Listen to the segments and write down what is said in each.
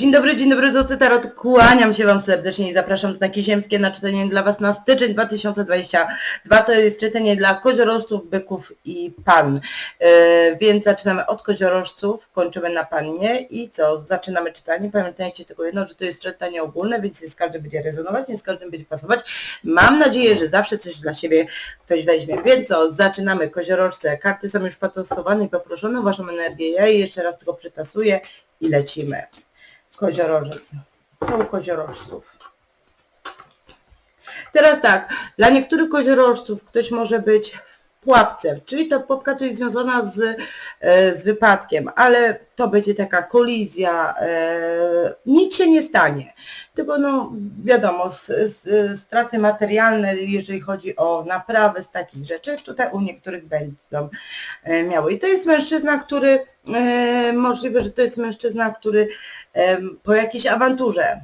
Dzień dobry, dzień dobry, Złoty Tarot. Kłaniam się Wam serdecznie i zapraszam znaki ziemskie na czytanie dla Was na styczeń 2022. To jest czytanie dla koziorożców, byków i pan. E, więc zaczynamy od koziorożców, kończymy na pannie i co? Zaczynamy czytanie. Pamiętajcie tylko jedno, że to jest czytanie ogólne, więc z każdym będzie rezonować, nie z każdym będzie pasować. Mam nadzieję, że zawsze coś dla siebie ktoś weźmie. Więc co? Zaczynamy. Koziorożce. Karty są już potasowane i poproszone o Waszą energię. Ja jeszcze raz tylko przytasuję i lecimy. Koziorożec. U koziorożców? Teraz tak, dla niektórych koziorożców ktoś może być pułapce, czyli ta pułapka to jest związana z, e, z wypadkiem, ale to będzie taka kolizja, e, nic się nie stanie. Tylko no wiadomo, straty materialne, jeżeli chodzi o naprawę z takich rzeczy, tutaj u niektórych będą e, miały. I to jest mężczyzna, który, możliwe, że to jest mężczyzna, który po jakiejś awanturze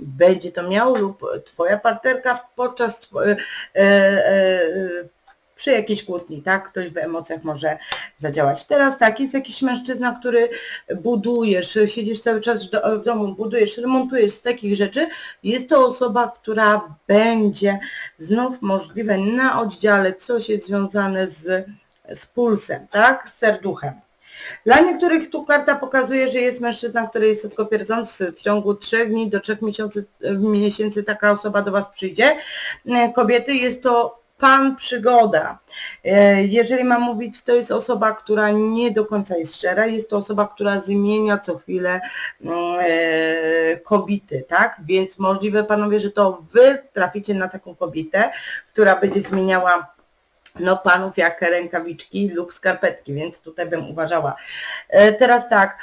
będzie to miał lub twoja partnerka podczas e, e, przy jakiejś kłótni, tak? Ktoś w emocjach może zadziałać. Teraz tak, jest jakiś mężczyzna, który budujesz, siedzisz cały czas w domu, budujesz, remontujesz z takich rzeczy. Jest to osoba, która będzie znów możliwe na oddziale, coś jest związane z, z pulsem, tak? Z serduchem. Dla niektórych tu karta pokazuje, że jest mężczyzna, który jest słodkopierdzący. W ciągu trzech dni do trzech miesięcy, miesięcy taka osoba do Was przyjdzie. Kobiety jest to Pan Przygoda. E, Jeżeli mam mówić, to jest osoba, która nie do końca jest szczera, jest to osoba, która zmienia co chwilę mm, e, kobiety, tak? Więc możliwe panowie, że to wy traficie na taką kobietę, która będzie zmieniała no panów jak rękawiczki lub skarpetki, więc tutaj bym uważała. E, Teraz tak,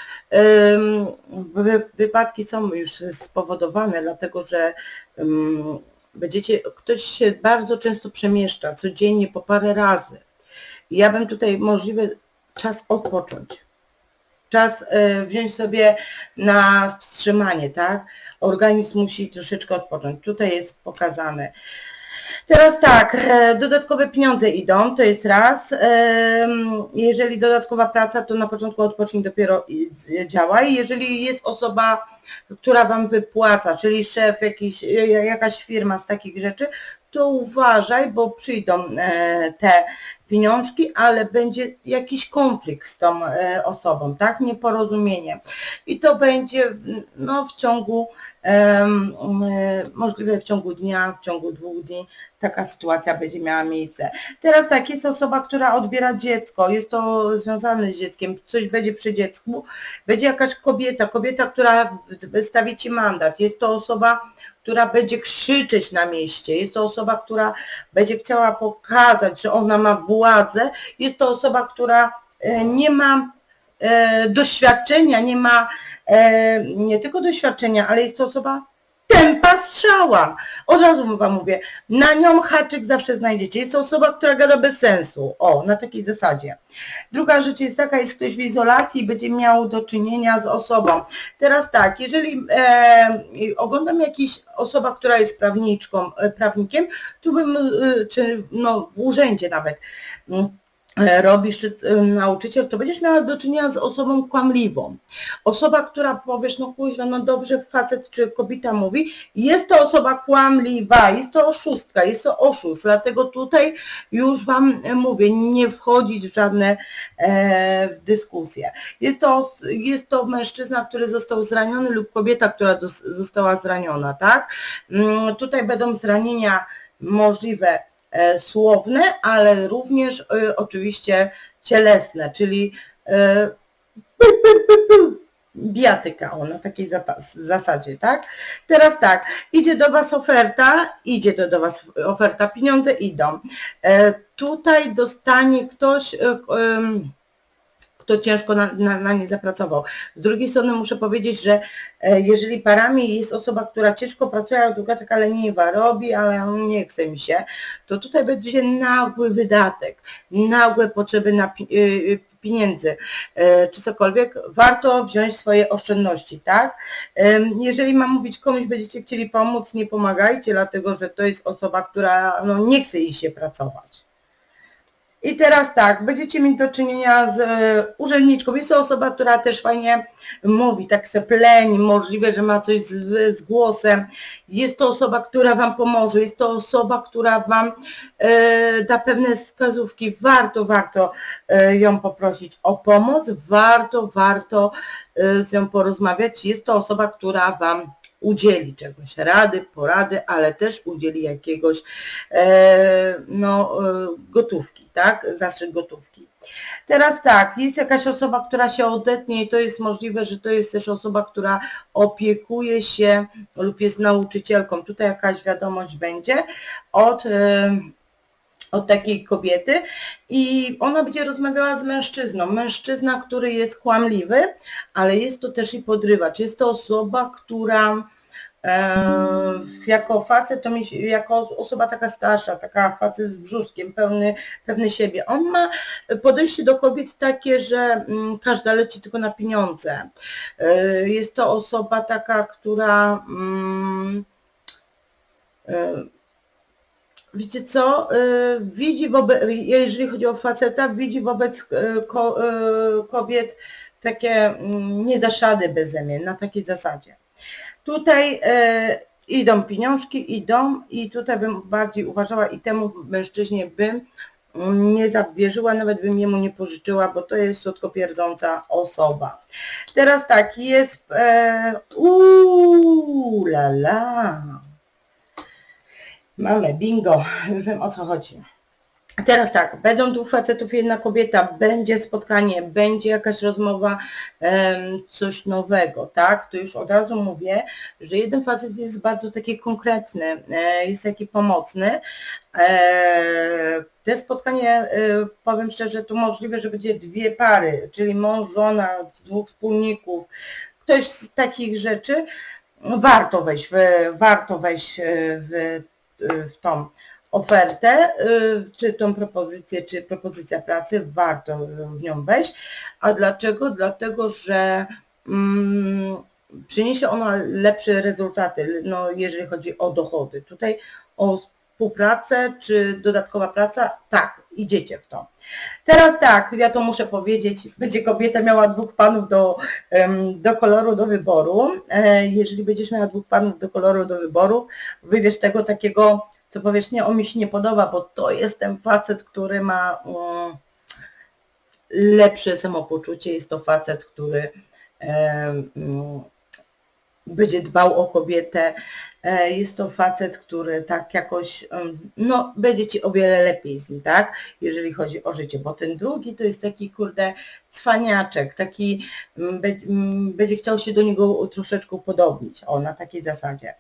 wypadki są już spowodowane, dlatego że będziecie, ktoś się bardzo często przemieszcza, codziennie po parę razy. Ja bym tutaj możliwe czas odpocząć. Czas e, wziąć sobie na wstrzymanie, tak? Organizm musi troszeczkę odpocząć. Tutaj jest pokazane. Teraz tak, e, dodatkowe pieniądze idą, to jest raz. Em, Jeżeli dodatkowa praca, to na początku odpocznij dopiero działaj. Jeżeli jest osoba, która Wam wypłaca, czyli szef, jakiś, jakaś firma z takich rzeczy, to uważaj, bo przyjdą e, te pieniążki, ale będzie jakiś konflikt z tą e, osobą, tak? Nieporozumienie. I to będzie no, w ciągu, e, możliwe w ciągu dnia, w ciągu dwóch dni, taka sytuacja będzie miała miejsce. Teraz tak, jest osoba, która odbiera dziecko, jest to związane z dzieckiem, coś będzie przy dziecku, będzie jakaś kobieta, kobieta, która wystawi Ci mandat, jest to osoba, która będzie krzyczeć na mieście, jest to osoba, która będzie chciała pokazać, że ona ma władzę, jest to osoba, która e, nie ma e, doświadczenia, nie ma e, nie tylko doświadczenia, ale jest to osoba tempa strzała. Od razu wam mówię, na nią haczyk zawsze znajdziecie. Jest to osoba, która gada bez sensu. O, na takiej zasadzie. Druga rzecz jest taka, jest ktoś w izolacji i będzie miał do czynienia z osobą. Teraz tak, jeżeli e, oglądam jakiś osoba, która jest prawniczką, e, prawnikiem, tu bym, e, czy no w urzędzie nawet, mm, robisz, czy e, nauczyciel, to będziesz miała do czynienia z osobą kłamliwą. Osoba, która powiesz, no kuźwa, no dobrze facet czy kobieta mówi, jest to osoba kłamliwa, jest to oszustka, jest to oszust, dlatego tutaj już Wam e, mówię, nie wchodzić w żadne e, dyskusje. Jest to, jest to mężczyzna, który został zraniony lub kobieta, która została zraniona, tak? Mm, tutaj będą zranienia możliwe e, słowne, ale również e, oczywiście cielesne, czyli e, bijatyka, o, na takiej zasadzie, tak? Teraz tak, idzie do Was oferta, idzie do, do Was oferta, pieniądze idą. E, tutaj dostanie ktoś, e, kto ciężko na, na, na nie zapracował. Z drugiej strony muszę powiedzieć, że e, jeżeli parami jest osoba, która ciężko pracuje, ale długa taka leniwa, robi, ale nie chce mi się, to tutaj będzie nagły wydatek, nagłe potrzeby na y, y, pieniędzy, e, czy cokolwiek, warto wziąć swoje oszczędności, tak? Jeżeli mam mówić komuś, będziecie chcieli pomóc, nie pomagajcie, dlatego że to jest osoba, która no, nie chce iść się pracować. I teraz tak, będziecie mieć do czynienia z e, urzędniczką. Jest to osoba, która też fajnie mówi, tak se pleni, możliwe, że ma coś z, z głosem. Jest to osoba, która Wam pomoże, jest to osoba, która Wam e, da pewne wskazówki. Warto, warto e, ją poprosić o pomoc, warto, warto z nią porozmawiać. Jest to osoba, która Wam udzieli czegoś, rady, porady, ale też udzieli jakiegoś e, no, e, gotówki, tak? Zastrzyk gotówki. Teraz tak, jest jakaś osoba, która się odetnie i to jest możliwe, że to jest też osoba, która opiekuje się lub jest nauczycielką. Tutaj jakaś wiadomość będzie od e, od takiej kobiety i ona będzie rozmawiała z mężczyzną. Mężczyzna, który jest kłamliwy, ale jest to też i podrywacz. Jest to osoba, która jako facet, to mi, jako osoba taka starsza, taka facet z brzuszkiem, pełny, pewny siebie. On ma podejście do kobiet takie, że mm, każda leci tylko na pieniądze. E, jest to osoba taka, która mm, e, Wiecie co, widzi wobec, jeżeli chodzi o faceta, widzi wobec ko, y, kobiet takie mm, nie da szady beze mnie, na takiej zasadzie. Tutaj y, idą pieniążki, idą i tutaj bym bardziej uważała i temu mężczyźnie bym mm, nie zawierzyła, nawet bym jemu nie pożyczyła, bo to jest słodkopierdząca osoba. Teraz tak, jest e, uuu, la la. Mamy, bingo, już wiem o co chodzi. Teraz tak, będą dwóch facetów, jedna kobieta, będzie spotkanie, będzie jakaś rozmowa, coś nowego, tak? To już od razu mówię, że jeden facet jest bardzo taki konkretny, e, jest taki pomocny. E, te spotkanie, e, powiem szczerze, to możliwe, że będzie dwie pary, czyli mąż, żona, dwóch wspólników, ktoś z takich rzeczy. Warto wejść w, warto wejść w, w tą ofertę, y, czy tą propozycję, czy propozycja pracy, warto w nią wejść. A dlaczego? Dlatego, że mm, przyniesie ona lepsze rezultaty, no, jeżeli chodzi o dochody. Tutaj o współpracę, czy dodatkowa praca, tak, idziecie w to. Teraz tak, ja to muszę powiedzieć, będzie kobieta miała dwóch panów do, do koloru do wyboru. E, Jeżeli będziesz miała dwóch panów do koloru do wyboru, wybierz tego takiego, co powiesz, nie, on mi się nie podoba, bo to jest ten facet, który ma mm, lepsze samopoczucie, jest to facet, który mm, będzie dbał o kobietę. E, Jest to facet, który tak jakoś, no, będzie ci o wiele lepiej z nim, tak? Jeżeli chodzi o życie, bo ten drugi to jest taki, kurde, cwaniaczek, taki, mm, będzie chciał się do niego troszeczkę upodobnić, o, na takiej zasadzie.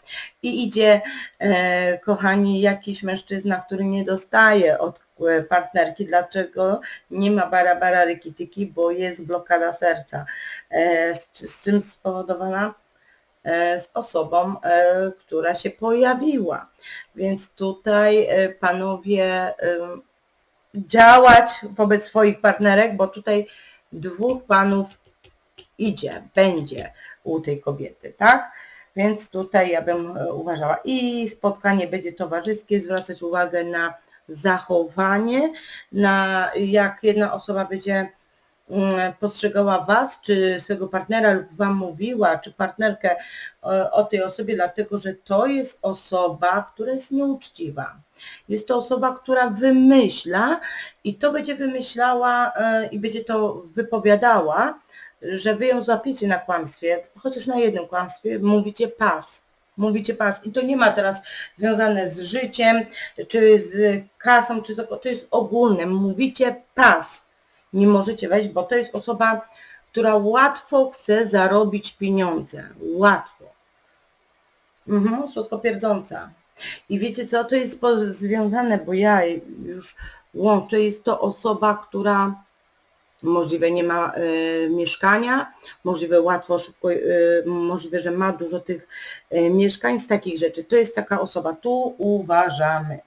I idzie, e, kochani, jakiś mężczyzna, który nie dostaje od e, partnerki, dlaczego nie ma bara bara rykityki, bo jest blokada serca. E, z, z czym spowodowana? E, z osobą, e, która się pojawiła. Więc tutaj e, panowie działać wobec swoich partnerek, bo tutaj dwóch panów idzie, będzie u tej kobiety, tak? Więc tutaj ja bym uważała i spotkanie będzie towarzyskie, zwracać uwagę na zachowanie, na jak jedna osoba będzie postrzegała Was, czy swojego partnera lub Wam mówiła, czy partnerkę o, o tej osobie, dlatego że to jest osoba, która jest nieuczciwa. Jest to osoba, która wymyśla i to będzie wymyślała e, i będzie to wypowiadała, że Wy ją złapiecie na kłamstwie, chociaż na jednym kłamstwie, mówicie pas. Mówicie pas. I to nie ma teraz związane z życiem, czy z kasą, czy z, to jest ogólne. Mówicie pas nie możecie wejść, bo to jest osoba, która łatwo chce zarobić pieniądze. Łatwo. Mhm, słodkopierdząca. I wiecie co, to jest związane, bo ja już łączę, jest to osoba, która możliwe nie ma e, mieszkania, możliwe łatwo, szybko, e, możliwe, że ma dużo tych e, mieszkań z takich rzeczy. To jest taka osoba, tu uważamy.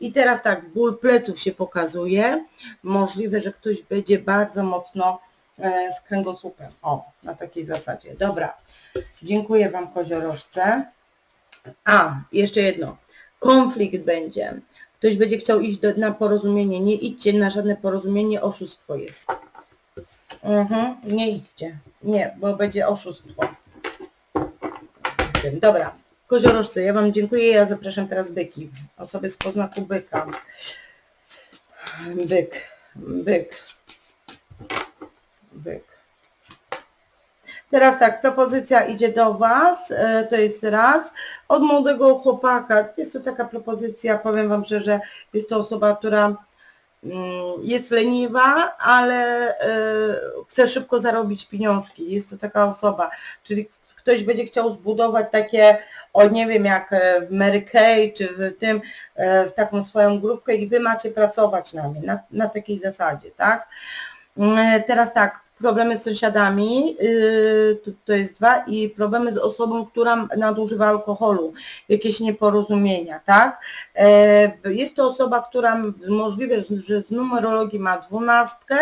I teraz tak, ból pleców się pokazuje. Możliwe, że ktoś będzie bardzo mocno e, z kręgosłupem. O, na takiej zasadzie. Dobra. Dziękuję Wam koziorożce. A, jeszcze jedno. Konflikt będzie. ktoś będzie chciał iść do, na porozumienie, nie idźcie na żadne porozumienie, oszustwo jest. Mhm, nie idźcie, nie, bo będzie oszustwo. Dobra, koziorożcy, ja Wam dziękuję, ja zapraszam teraz byki, osoby z poznaku byka. Byk, byk, byk. Teraz tak, propozycja idzie do Was, e, to jest raz. Od młodego chłopaka, jest to taka propozycja, powiem Wam szczerze, jest to osoba, która mm, jest leniwa, ale e, chce szybko zarobić pieniążki. Jest to taka osoba, czyli ktoś będzie chciał zbudować takie, o nie wiem, jak e, w Mary Kay, czy w tym, w taką swoją grupkę i Wy macie pracować na mnie, na, na takiej zasadzie, tak? Mm, Teraz tak, problemy z sąsiadami, yy, to, to jest dwa, i problemy z osobą, która nadużywa alkoholu, jakieś nieporozumienia, tak? E, Jest to osoba, która możliwe, że z numerologii ma dwunastkę,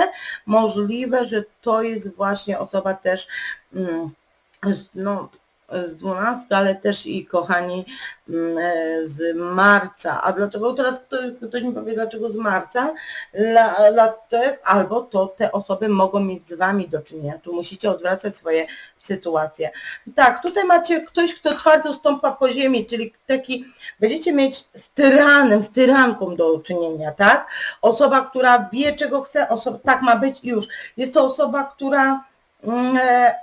możliwe, że to jest właśnie osoba też, mm, no, z dwunastki, ale też i kochani mm, e, z marca. A dlaczego teraz ktoś, ktoś mi powie, dlaczego z marca? Dla, dlatego, albo to te osoby mogą mieć z Wami do czynienia. Tu musicie odwracać swoje sytuacje. Tak, tutaj macie ktoś, kto twardo stąpa po ziemi, czyli taki, będziecie mieć z tyranem, z tyranką do czynienia, tak? Osoba, która wie, czego chce, osoba, tak ma być i już. Jest to osoba, która mm, e,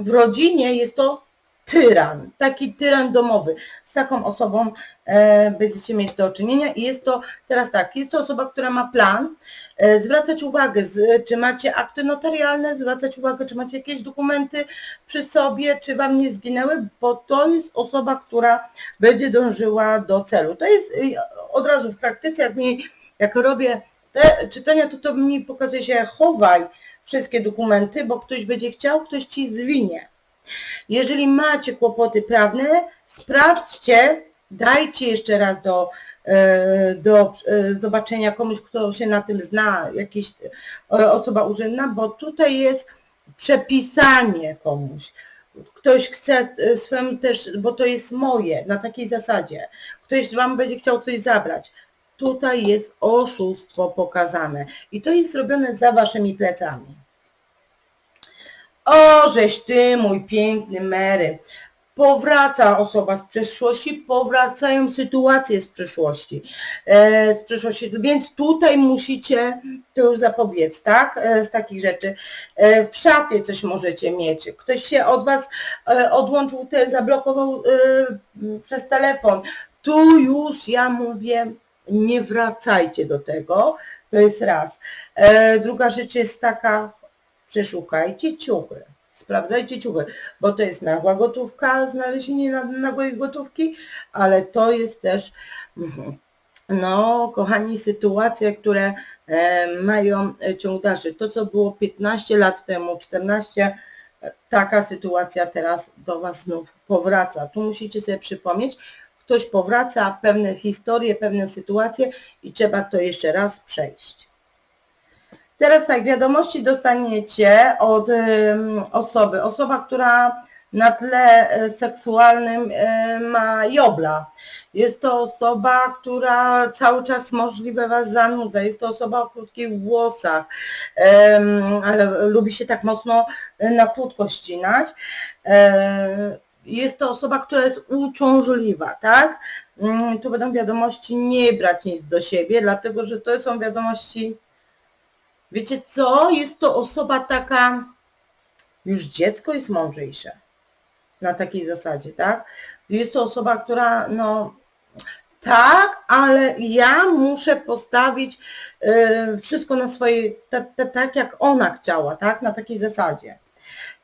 w rodzinie jest to tyran, taki tyran domowy. Z taką osobą e, będziecie mieć do czynienia i jest to, teraz tak, jest to osoba, która ma plan, e, zwracać uwagę, z, czy macie akty notarialne, zwracać uwagę, czy macie jakieś dokumenty przy sobie, czy Wam nie zginęły, bo to jest osoba, która będzie dążyła do celu. To jest y, od razu w praktyce, jak, mi, jak robię te czytania, to to mi pokazuje się, chowaj wszystkie dokumenty, bo ktoś będzie chciał, ktoś Ci zwinie. Jeżeli macie kłopoty prawne, sprawdźcie, dajcie jeszcze raz do, e, do e, zobaczenia komuś, kto się na tym zna, jakaś e, osoba urzędna, bo tutaj jest przepisanie komuś. Ktoś chce swym też, bo to jest moje, na takiej zasadzie. Ktoś Wam będzie chciał coś zabrać. Tutaj jest oszustwo pokazane i to jest zrobione za Waszymi plecami. O, żeś ty, mój piękny Mary. Powraca osoba z przeszłości, powracają sytuacje z przeszłości. E, z przeszłości. Więc tutaj musicie to już zapobiec, tak? E, z takich rzeczy. E, w szafie coś możecie mieć. Ktoś się od was e, odłączył, te, zablokował e, przez telefon. Tu już ja mówię, nie wracajcie do tego. To jest raz. E, druga rzecz jest taka, przeszukajcie ciuchy. Sprawdzajcie ciuchy, bo to jest nagła gotówka, znalezienie na- nagłej gotówki, ale to jest też, mhm, no kochani, sytuacje, które e, mają e, ciąg dalszy. To, co było 15 lat temu, 14, e, taka sytuacja teraz do Was znów powraca. Tu musicie sobie przypomnieć, ktoś powraca, pewne historie, pewne sytuacje i trzeba to jeszcze raz przejść. Teraz tak, wiadomości dostaniecie od osoby. Osoba, która na tle e, seksualnym e, ma jobla. Jest to osoba, która cały czas możliwe Was zanudza. Jest to osoba o krótkich włosach, ale lubi się tak mocno e, na krótko ścinać. Jest to osoba, która jest uciążliwa, tak? Mm, Tu będą wiadomości nie brać nic do siebie, dlatego że to są wiadomości Wiecie co? Jest to osoba taka, już dziecko jest mądrzejsze. Na takiej zasadzie, tak? Jest to osoba, która, no, tak, ale ja muszę postawić y, wszystko na swoje, ta, ta, tak jak ona chciała, tak? Na takiej zasadzie.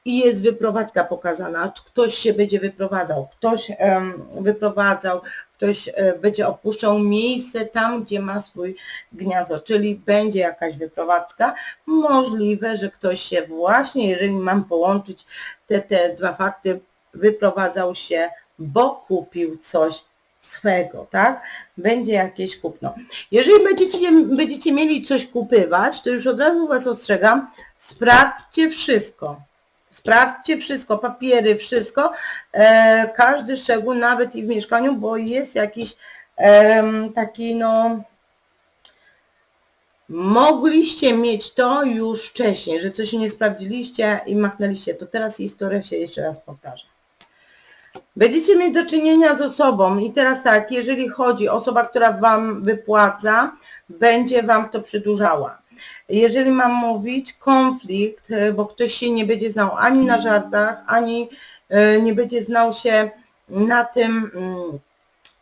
I jest wyprowadzka pokazana, ktoś się będzie wyprowadzał, ktoś wyprowadzał, ktoś e, będzie opuszczał miejsce tam, gdzie ma swój gniazdo, czyli będzie jakaś wyprowadzka. Możliwe, że ktoś się właśnie, jeżeli mam połączyć te, te dwa fakty, wyprowadzał się, bo kupił coś swego, tak? Będzie jakieś kupno. Jeżeli będziecie, będziecie mieli coś kupywać, to już od razu Was ostrzegam, sprawdźcie wszystko. Sprawdźcie wszystko, papiery, wszystko, e, każdy szczegół, nawet i w mieszkaniu, bo jest jakiś em, taki no mogliście mieć to już wcześniej, że coś nie sprawdziliście i machnęliście, to teraz historia się jeszcze raz powtarza. Będziecie mieć do czynienia z osobą i teraz tak, jeżeli chodzi osoba, która Wam wypłaca, będzie Wam to przedłużała. Jeżeli mam mówić konflikt, e, bo ktoś się nie będzie znał ani na żartach, ani e, nie będzie znał się na tym, mm,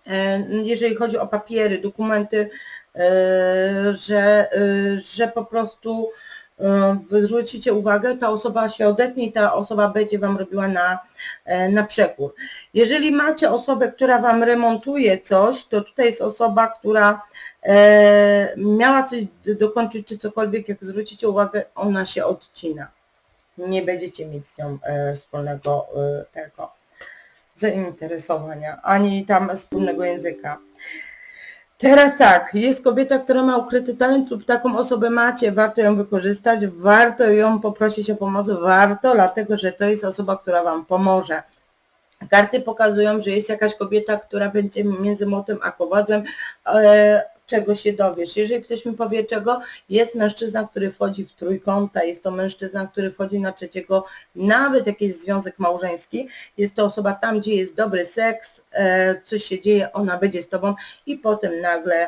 e, jeżeli chodzi o papiery, dokumenty, że, że po prostu zwrócicie uwagę, ta osoba się odetnie i ta osoba będzie Wam robiła na, na przekór. Jeżeli macie osobę, która Wam remontuje coś, to tutaj jest osoba, która miała coś dokończyć czy cokolwiek, jak zwrócicie uwagę, ona się odcina. Nie będziecie mieć z nią e, wspólnego e, tego zainteresowania, ani tam wspólnego języka. Teraz tak, jest kobieta, która ma ukryty talent lub taką osobę macie, warto ją wykorzystać, warto ją poprosić o pomoc, warto, dlatego że to jest osoba, która Wam pomoże. Karty pokazują, że jest jakaś kobieta, która będzie między młotem a kowadłem, e, czego się dowiesz. Jeżeli ktoś mi powie czego, jest mężczyzna, który wchodzi w trójkąta, jest to mężczyzna, który wchodzi na trzeciego, nawet jakiś związek małżeński, jest to osoba tam, gdzie jest dobry seks, e, coś się dzieje, ona będzie z tobą i potem nagle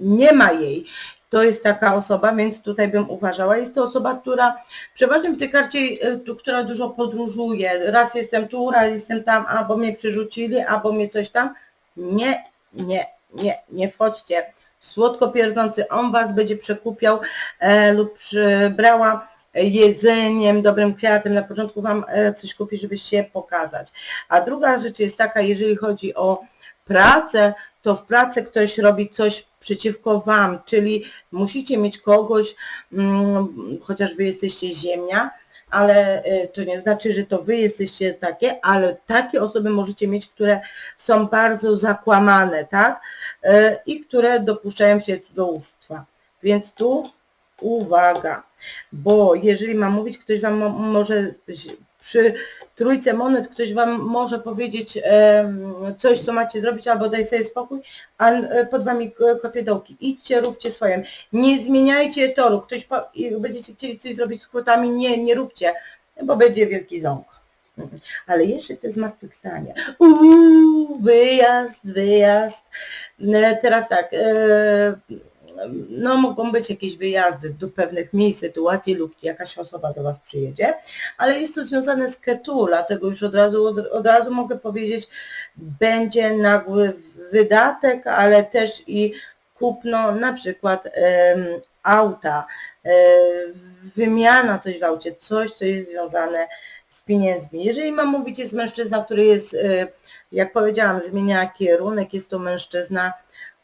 nie ma jej. To jest taka osoba, więc tutaj bym uważała. Jest to osoba, która przeważnie w tej karcie, e, która dużo podróżuje. Raz jestem tu, raz jestem tam, albo mnie przerzucili, albo mnie coś tam. Nie, nie, nie, nie wchodźcie słodko pierdzący, on was będzie przekupiał e, lub brała jedzeniem, dobrym kwiatem, na początku wam e, coś kupi, żeby się pokazać. A druga rzecz jest taka, jeżeli chodzi o pracę, to w pracy ktoś robi coś przeciwko wam, czyli musicie mieć kogoś, mm, chociaż wy jesteście ziemia, ale y, to nie znaczy, że to wy jesteście takie, ale takie osoby możecie mieć, które są bardzo zakłamane, tak? Y, I które dopuszczają się cudzołóstwa. Więc tu uwaga, bo jeżeli mam mówić, ktoś wam może przy trójce monet ktoś Wam może powiedzieć coś, co macie zrobić, albo daj sobie spokój, a e, pod Wami kopie dołki. Idźcie, róbcie swoje. Nie zmieniajcie toru. Ktoś po, będziecie chcieli coś zrobić skrótami, nie, nie róbcie, bo będzie wielki ząg. Ale jeszcze te zmartwychwstanie. Uuu, wyjazd, wyjazd. E, teraz tak, e, no mogą być jakieś wyjazdy do pewnych miejsc, sytuacji lub jakaś osoba do Was przyjedzie, ale jest to związane z Ketu, dlatego już od razu, od, od razu mogę powiedzieć, będzie nagły wydatek, ale też i kupno na przykład auta, um, wymiana coś w aucie, coś, co jest związane z pieniędzmi. Jeżeli mam mówić, jest mężczyzna, który jest, e, jak powiedziałam, zmienia kierunek, jest to mężczyzna,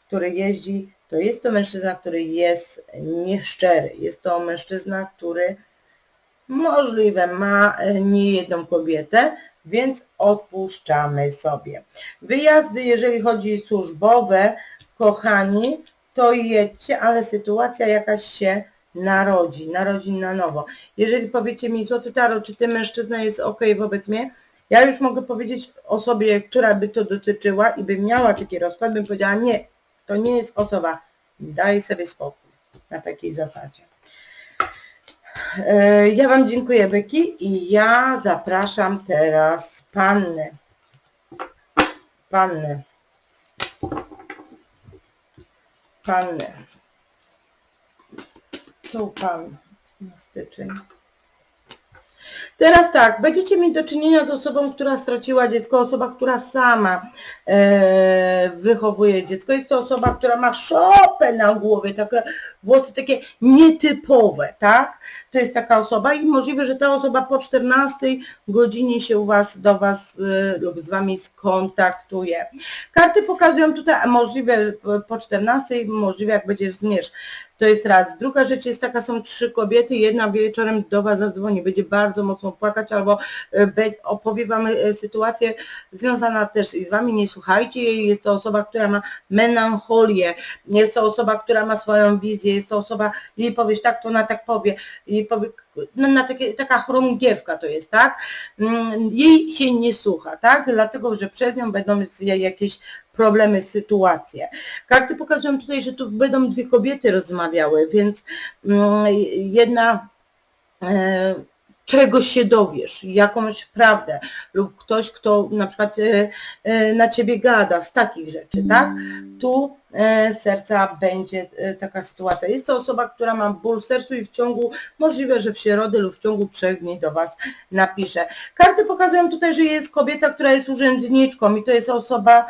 który jeździ to jest to mężczyzna, który jest nieszczery. Jest to mężczyzna, który możliwe ma e, nie jedną kobietę, więc odpuszczamy sobie. Wyjazdy, jeżeli chodzi służbowe, kochani, to jedźcie, ale sytuacja jakaś się narodzi, narodzi na nowo. Jeżeli powiecie mi, Złoty Taro, czy ten mężczyzna jest ok wobec mnie, ja już mogę powiedzieć osobie, która by to dotyczyła i by miała taki rozkład, bym powiedziała, nie, to nie jest osoba. Daj sobie spokój na takiej zasadzie. E, ja Wam dziękuję, Becky, i ja zapraszam teraz pannę. Pannę. Pannę. Co pan na styczeń? Teraz tak, będziecie mieć do czynienia z osobą, która straciła dziecko, osoba, która sama e, wychowuje dziecko. Jest to osoba, która ma szopę na głowie, takie włosy takie nietypowe, tak? To jest taka osoba i możliwe, że ta osoba po 14 godzinie się u Was, do Was e, lub z Wami skontaktuje. Karty pokazują tutaj, możliwe po 14, możliwe jak będziesz zmierz. To jest raz. Druga rzecz jest taka, są trzy kobiety, jedna wieczorem do Was zadzwoni, będzie bardzo mocno płakać albo e, opowie Wam e, sytuację związana też z Wami, nie słuchajcie jej, jest to osoba, która ma melancholię, jest to osoba, która ma swoją wizję, jest to osoba, jej powiesz tak, to ona tak powie, no, na takie, taka chorągiewka to jest, tak? Mm, jej się nie słucha, tak? Dlatego, że przez nią będą jakieś problemy, sytuacje. Karty pokazują tutaj, że tu będą dwie kobiety rozmawiały, więc mm, jedna e, czegoś się dowiesz, jakąś prawdę lub ktoś, kto na przykład e, e, na ciebie gada z takich rzeczy, tak? Tu e, serca będzie taka sytuacja. Jest to osoba, która ma ból w sercu i w ciągu, możliwe, że w środę lub w ciągu trzech dni do Was napisze. Karty pokazują tutaj, że jest kobieta, która jest urzędniczką i to jest osoba,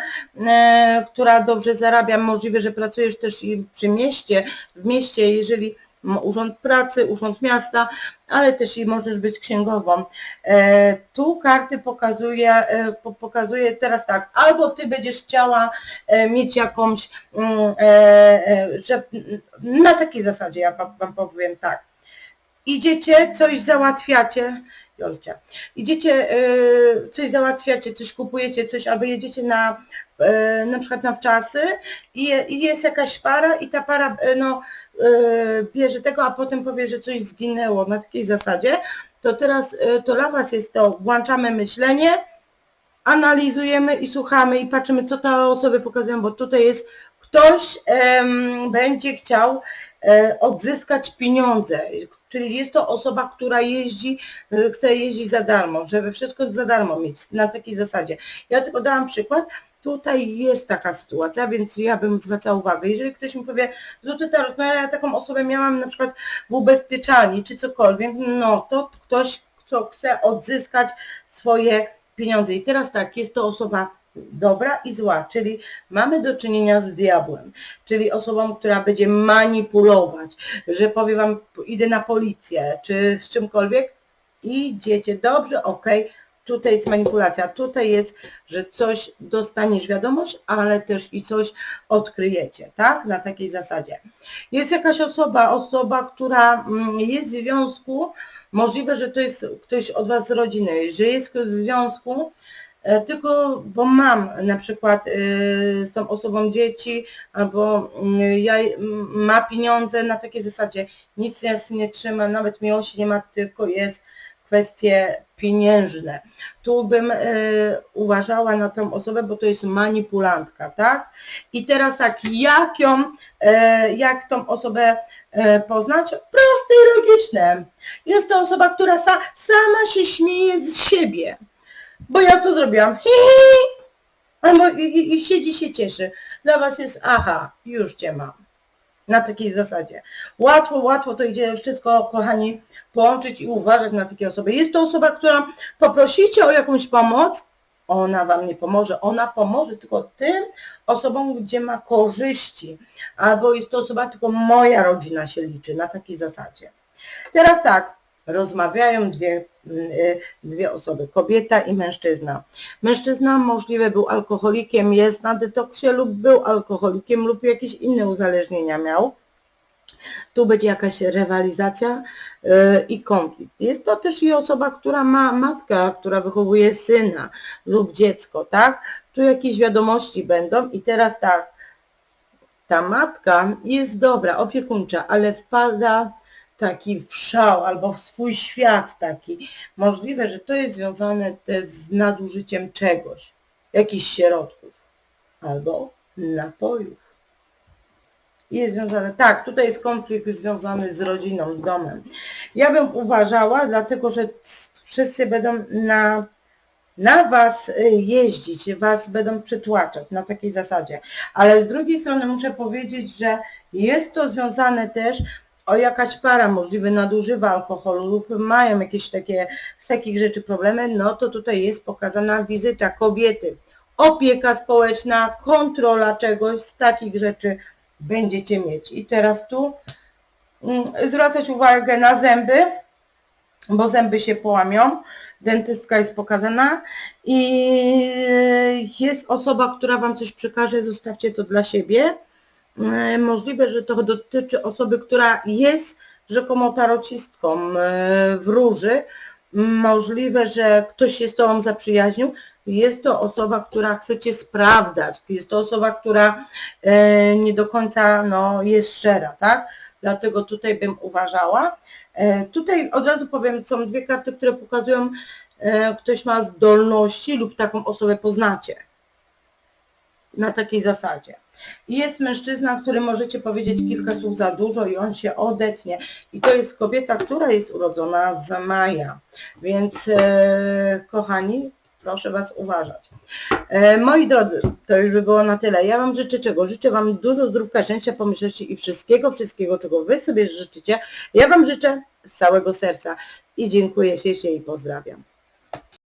która dobrze zarabia. Możliwe, że pracujesz też i przy mieście, w mieście, jeżeli Urząd Pracy, Urząd Miasta, ale też i możesz być księgową. E, tu karty pokazuje, e, po- pokazuje teraz tak, albo ty będziesz chciała e, mieć jakąś, mm, że na takiej zasadzie ja wam, powiem tak. Idziecie, coś załatwiacie, Jolcia, idziecie, coś załatwiacie, coś kupujecie, coś, albo jedziecie na, na przykład na wczasy i, je- i jest jakaś para i ta para, no, bierze tego, a potem powie, że coś zginęło na takiej zasadzie, to teraz e, to dla Was jest to, włączamy myślenie, analizujemy i słuchamy i patrzymy, co te osoby pokazują, bo tutaj jest ktoś będzie chciał e, odzyskać pieniądze, czyli jest to osoba, która jeździ, e, chce jeździć za darmo, żeby wszystko za darmo mieć, na takiej zasadzie. Ja tylko dałam przykład, tutaj jest taka sytuacja, więc ja bym zwracała uwagę. Jeżeli ktoś mi powie, złoty tarot, no ja taką osobę miałam na przykład w ubezpieczalni czy cokolwiek, no to ktoś, kto chce odzyskać swoje pieniądze. I teraz tak, jest to osoba dobra i zła, czyli mamy do czynienia z diabłem, czyli osobą, która będzie manipulować, że powie wam, idę na policję, czy z czymkolwiek, idziecie dobrze, okej, tutaj jest manipulacja, tutaj jest, że coś dostaniesz wiadomość, ale też i coś odkryjecie, tak? Na takiej zasadzie. Jest jakaś osoba, osoba, która mm, jest w związku, możliwe, że to jest ktoś od Was z rodziny, że jest w związku, e, tylko bo mam na przykład e, z tą osobą dzieci, albo mm, ja, m, ma pieniądze na takiej zasadzie, nic nas nie trzyma, nawet miłości nie ma, tylko jest kwestie pieniężne. Tu bym e, uważała na tą osobę, bo to jest manipulantka, tak? I teraz tak, jak ją, e, jak tą osobę e, poznać? Proste i logiczne. Jest to osoba, która sa, sama się śmieje z siebie. Bo ja to zrobiłam. Hi, hi. Albo i, i, i siedzi się cieszy. Dla was jest aha, już cię mam. Na takiej zasadzie. Łatwo, łatwo to idzie wszystko, kochani, połączyć i uważać na takie osoby. Jest to osoba, która poprosicie o jakąś pomoc, ona wam nie pomoże. Ona pomoże tylko tym osobom, gdzie ma korzyści. Albo jest to osoba, tylko moja rodzina się liczy na takiej zasadzie. Teraz tak, rozmawiają dwie, y, dwie osoby, kobieta i mężczyzna. Mężczyzna możliwe był alkoholikiem, jest na detoksie lub był alkoholikiem lub jakieś inne uzależnienia miał. Tu będzie jakaś rywalizacja y, i konflikt. Jest to też i osoba, która ma matka, która wychowuje syna lub dziecko, tak? Tu jakieś wiadomości będą i teraz tak, ta matka jest dobra, opiekuńcza, ale wpada taki w albo w swój świat taki. Możliwe, że to jest związane też z nadużyciem czegoś, jakichś środków albo napojów. Jest związane, tak, tutaj jest konflikt związany z rodziną, z domem. Ja bym uważała, dlatego że wszyscy będą na, na Was y, jeździć, Was będą przytłaczać na takiej zasadzie. Ale z drugiej strony muszę powiedzieć, że jest to związane też o jakaś para możliwie nadużywa alkoholu lub mają jakieś takie z takich rzeczy problemy, no to tutaj jest pokazana wizyta kobiety. Opieka społeczna, kontrola czegoś z takich rzeczy będziecie mieć. I teraz tu mm, zwracać uwagę na zęby, bo zęby się połamią. Dentystka jest pokazana i jest osoba, która Wam coś przekaże, zostawcie to dla siebie. E, Możliwe, że to dotyczy osoby, która jest rzekomo tarocistką e, wróży. Możliwe, że ktoś się z Tobą zaprzyjaźnił. Jest to osoba, która chcecie sprawdzać. Jest to osoba, która e, nie do końca no, jest szczera, tak? Dlatego tutaj bym uważała. Tutaj od razu powiem, są dwie karty, które pokazują, ktoś ma zdolności lub taką osobę poznacie. na takiej zasadzie. Jest mężczyzna, który możecie powiedzieć kilka słów za dużo i on się odetnie. I to jest kobieta, która jest urodzona z maja. Więc e, kochani, proszę Was uważać. E, moi drodzy, to już by było na tyle. Ja Wam życzę czego? Życzę Wam dużo zdrówka, szczęścia, pomyślności i wszystkiego, wszystkiego, czego Wy sobie życzycie. Ja Wam życzę z całego serca i dziękuję ślicznie i pozdrawiam.